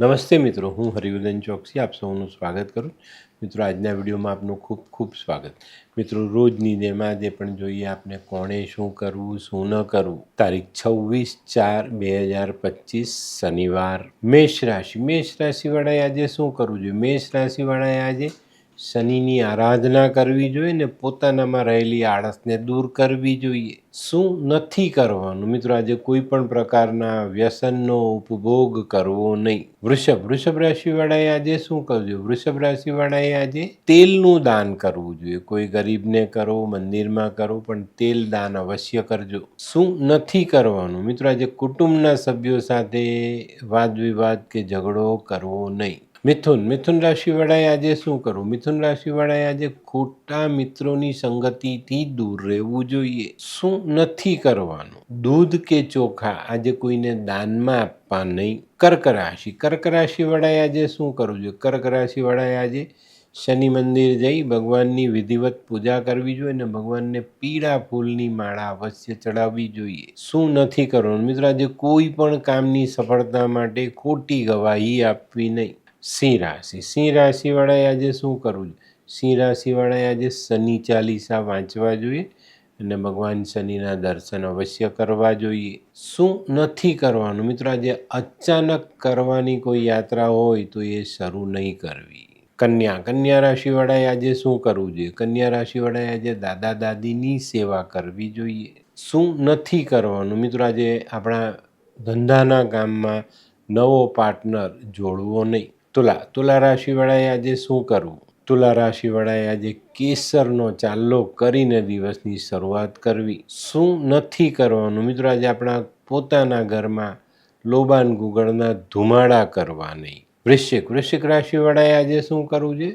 નમસ્તે મિત્રો, હું હરિવર્ધન ચોકસી, આપ સૌનું સ્વાગત કરું. મિત્રો, આજના વિડીયોમાં આપનું ખૂબ ખૂબ સ્વાગત. મિત્રો, રોજની જેમ આજે પણ જોઈએ આપને કોણે શું કરવું, શું ન કરવું. તારીખ છવ્વીસ ચાર બે હજાર પચીસ, શનિવાર મેષ રાશિ મેષ રાશિવાળાએ આજે શું કરવું જોઈએ? મેષ રાશિવાળાએ આજે શનિની આરાધના કરવી જોઈએ ને પોતાનામાં રહેલી આળસને દૂર કરવી જોઈએ. શું નથી કરવાનું? મિત્રો, આજે કોઈ પણ પ્રકારના વ્યસનનો ઉપભોગ કરવો નહીં. વૃષભ વૃષભ રાશિવાળાએ આજે શું કરવું જોઈએ વૃષભ રાશિવાળાએ આજે તેલનું દાન કરવું જોઈએ. કોઈ ગરીબને કરો, મંદિરમાં કરો, પણ તેલ દાન અવશ્ય કરજો. શું નથી કરવાનું? મિત્રો, આજે કુટુંબના સભ્યો સાથે વાદ વિવાદ કે ઝઘડો કરવો નહીં. મિથુન મિથુન રાશિવાળાએ આજે શું કરવું? મિથુન રાશિવાળાએ આજે ખોટા મિત્રોની સંગતિથી દૂર રહેવું જોઈએ. શું નથી કરવાનું? દૂધ કે ચોખા? આજે કોઈને દાનમાં આપવા નહીં. કર્ક રાશિ. કર્ક રાશિવાળાએ આજે શું કરવું જોઈએ? કર્ક રાશિવાળાએ આજે શનિ મંદિર જઈ ભગવાનની વિધિવત પૂજા કરવી જોઈએ અને ભગવાનને પીળા ફૂલની માળા અવશ્ય ચડાવવી જોઈએ. શું નથી કરવાનું? મિત્રો, આજે કોઈ પણ કામની સફળતા માટે ખોટી ગવાહી આપવી નહીં. સિંહ રાશિ. સિંહ રાશિવાળાએ આજે શું કરવું જોઈએ? સિંહ રાશિવાળાએ આજે શનિ ચાલીસા વાંચવા જોઈએ અને ભગવાન શનિના દર્શન અવશ્ય કરવા જોઈએ. શું નથી કરવાનું? મિત્રો, આજે અચાનક કરવાની કોઈ યાત્રા હોય તો એ શરૂ નહીં કરવી. કન્યા. કન્યા રાશિવાળાએ આજે શું કરવું જોઈએ? કન્યા રાશિવાળાએ આજે દાદા દાદીની સેવા કરવી જોઈએ. શું નથી કરવાનું? મિત્રો, આજે આપણા ધંધાના કામમાં નવો પાર્ટનર જોડવો નહીં. તુલા તુલા રાશિવાળાએ આજે શું કરવું? તુલા રાશિવાળાએ આજે કેસરનો ચાલ્લો કરીને દિવસની શરૂઆત કરવી. શું નથી કરવાનું? મિત્રો, આજે આપણા પોતાના ઘરમાં લોબાન ગુગળના ધુમાડા કરવા નહીં વૃશ્ચિક વૃશ્ચિક રાશિવાળાએ આજે શું કરવું છે?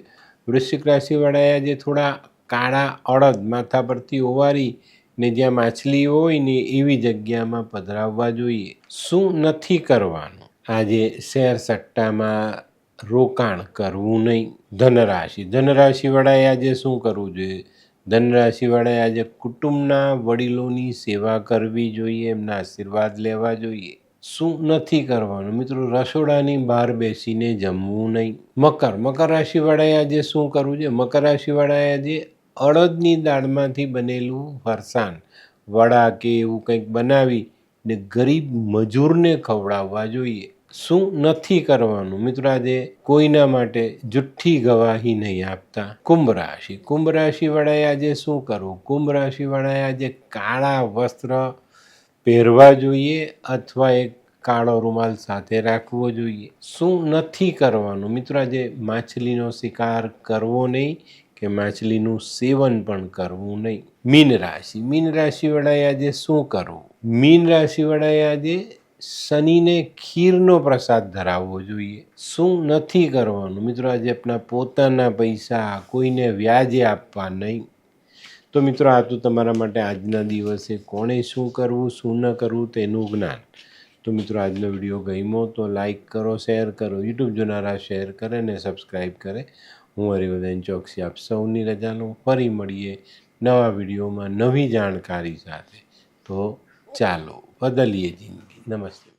વૃશ્ચિક રાશિવાળાએ આજે થોડા કાળા અડદ માથા પરથી ઓવારી ને જ્યાં માછલી હોય ને એવી જગ્યામાં પધરાવવા જોઈએ. શું નથી કરવાનું? આજે શેર સટ્ટામાં રોકાણ કરવું નહીં. ધનરાશિ. ધનરાશિવાળાએ આજે શું કરવું જોઈએ? ધનરાશિવાળાએ આજે કુટુંબના વડીલોની સેવા કરવી જોઈએ, એમના આશીર્વાદ લેવા જોઈએ. શું નથી કરવાનું? મિત્રો, રસોડાની બહાર બેસીને જમવું નહીં. મકર. મકર રાશિવાળાએ આજે શું કરવું છે મકર રાશિવાળાએ આજે અડદની દાળમાંથી બનેલું ફરસાણ, વડા કે એવું કંઈક બનાવી ને ગરીબ મજૂરને ખવડાવવા જોઈએ. શું નથી કરવાનું? મિત્રો, આજે કોઈના માટે જુઠ્ઠી ગવાહી નહીં આપતા. કુંભ રાશિ. કુંભ રાશિવાળાએ આજે શું કરવું? કુંભ રાશિવાળાએ આજે કાળા વસ્ત્ર પહેરવા જોઈએ અથવા એક કાળો રૂમાલ સાથે રાખવો જોઈએ? શું નથી કરવાનું? મિત્રો, આજે માછલીનો શિકાર કરવો નહીં કે માછલીનું સેવન પણ કરવું નહીં? મીન રાશિ. મીન રાશિવાળાએ આજે શું કરવું? મીન રાશિવાળાએ આજે શનિને ખીરનો પ્રસાદ ધરાવવો જોઈએ. શું નથી કરવાનું? મિત્રો, આજે આપણા પોતાના પૈસા, કોઈને વ્યાજે આપવા નહીં. તો મિત્રો, આ તો તમારા માટે આજના દિવસે કોણે શું કરવું, શું ન કરવું તેનું જ્ઞાન. તો મિત્રો, આજનો વીડિયો ગમ્યો તો લાઇક કરો, શેર કરો, યુટ્યુબ જોનારા શેર કરે ને સબસ્ક્રાઈબ કરે. હું હરિવદન ચોકસી આપ સૌની રજાનો ફરી મળીએ નવા વિડીયોમાં નવી જાણકારી સાથે. તો ચાલો, બદલીએ જિંદગી. નમસ્તે